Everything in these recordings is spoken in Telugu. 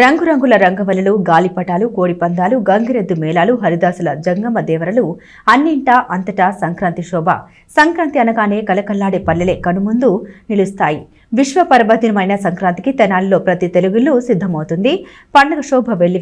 రంగురంగుల రంగవల్లులు గాలిపటాలు కోడిపందాలు గంగిరెద్దు మేళాలు హరిదాసుల జంగమ దేవరలు అన్నింటా అంతటా సంక్రాంతి శోభ. సంక్రాంతి అనగానే కలకల్లాడే పల్లెలే కనుముందు నిలుస్తాయి. విశ్వ పర్వదినమైన సంక్రాంతికి తెనాలిలో ప్రతి తెలుగులో సిద్ధమవుతుంది. పండుగ శోభ వెళ్ళి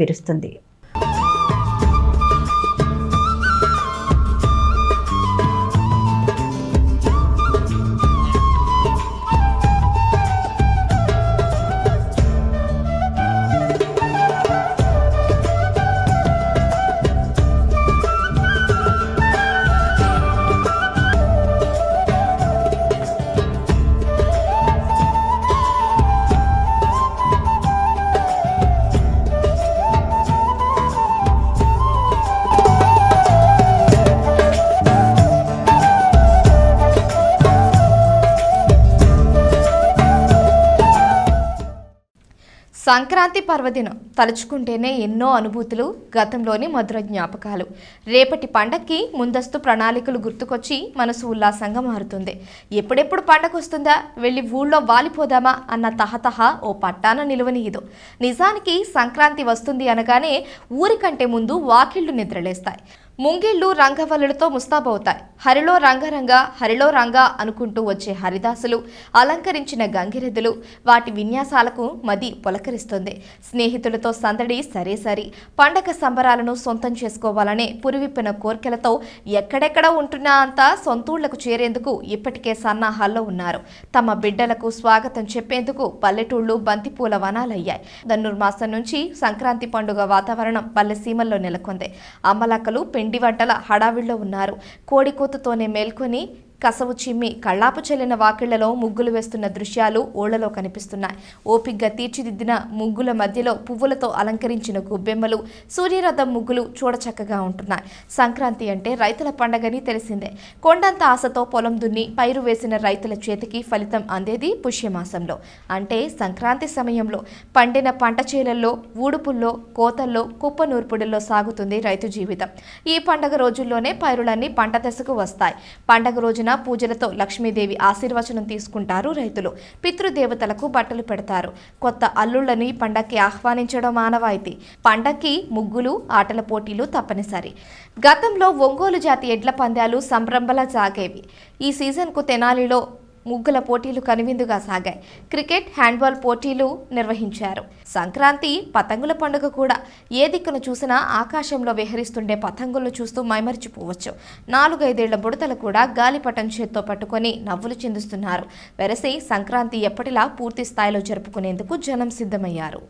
సంక్రాంతి పర్వదినం తలుచుకుంటేనే ఎన్నో అనుభూతులు గతంలోని మధుర జ్ఞాపకాలు. రేపటి పండక్కి ముందస్తు ప్రణాళికలు గుర్తుకొచ్చి మనసు ఉల్లాసంగా మారుతుంది. ఎప్పుడెప్పుడు పండగ వస్తుందా వెళ్ళి ఊళ్ళో వాలిపోదామా? అన్న తహతహ ఓ పట్టాన నిలువనీయదు నిజానికి సంక్రాంతి వస్తుంది అనగానే ఊరికంటే ముందు వాకిళ్ళు నిద్రలేస్తాయి. ముంగిళ్ళు రంగవల్లులతో ముస్తాబవుతాయి. హరిలో రంగరంగ హరిలో రంగ అనుకుంటూ వచ్చే హరిదాసులు అలంకరించిన గంగిరెద్దులు వాటి విన్యాసాలకు మది పులకరిస్తుంది. స్నేహితులతో సందడి సరే సరి. పండగ సంబరాలను సొంతం చేసుకోవాలనే పురివిప్పిన కోర్కెలతో ఎక్కడెక్కడ ఉంటున్నా అంతా సొంతూళ్ళకు చేరేందుకు ఇప్పటికే సన్నాహాల్లో ఉన్నారు. తమ బిడ్డలకు స్వాగతం చెప్పేందుకు పల్లెటూళ్ళు బంతిపూల వనాలయ్యాయి. ధనుర్మాసం నుంచి సంక్రాంతి పండుగ వాతావరణం పల్లెసీమల్లో నెలకొంది నెలకొంది. అమ్మలక్కలు పిండి వంటల హడావిడిలో ఉన్నారు. కోడికూతతోనే మేల్కొని కసవు చిమ్మి కళ్ళాపు చెల్లిన వాకిళ్ళలో ముగ్గులు వేస్తున్న దృశ్యాలు ఓళ్ళలో కనిపిస్తున్నాయి. ఓపిగ్గా తీర్చిదిద్దిన ముగ్గుల మధ్యలో పువ్వులతో అలంకరించిన గుబ్బెమ్మలు సూర్యరథం ముగ్గులు చూడచక్కగా ఉంటున్నాయి. సంక్రాంతి అంటే రైతుల పండగని తెలిసిందే. కొండంత ఆశతో పొలం దున్ని పైరు వేసిన రైతుల చేతికి ఫలితం అందేది పుష్యమాసంలో. అంటే సంక్రాంతి సమయంలో పండిన పంట చేలల్లో ఊడుపుల్లో కోతల్లో కుప్ప నూర్పుడుల్లో సాగుతుంది రైతు జీవితం. ఈ పండగ రోజుల్లోనే పైరులన్నీ పంట దశకు వస్తాయి. పండగ రోజున పూజలతో లక్ష్మీదేవి ఆశీర్వచనం తీసుకుంటారు రైతులు. పితృదేవతలకు బట్టలు పెడతారు. కొత్త అల్లుళ్ళని పండక్కి ఆహ్వానించడం ఆనవాయితీ పండక్కి ముగ్గులు ఆటల పోటీలు తప్పనిసరి. గతంలో ఒంగోలు జాతి ఎడ్ల పందాలు సంరంభలా సాగేవి. ఈ సీజన్కు తెనాలిలో ముగ్గుల పోటీలు కనువిందుగా సాగాయి. క్రికెట్ హ్యాండ్బాల్ పోటీలు నిర్వహించారు. సంక్రాంతి పతంగుల పండుగ కూడా. ఏ దిక్కును చూసినా ఆకాశంలో విహరిస్తుండే పతంగులను చూస్తూ మైమరిచిపోవచ్చు. నాలుగైదేళ్ళ బుడతలు కూడా గాలిపటం చేత్తో పట్టుకొని నవ్వులు చెందుతున్నారు వెరసి సంక్రాంతి ఎప్పటిలా పూర్తి స్థాయిలో జరుపుకునేందుకు జనం సిద్ధమయ్యారు.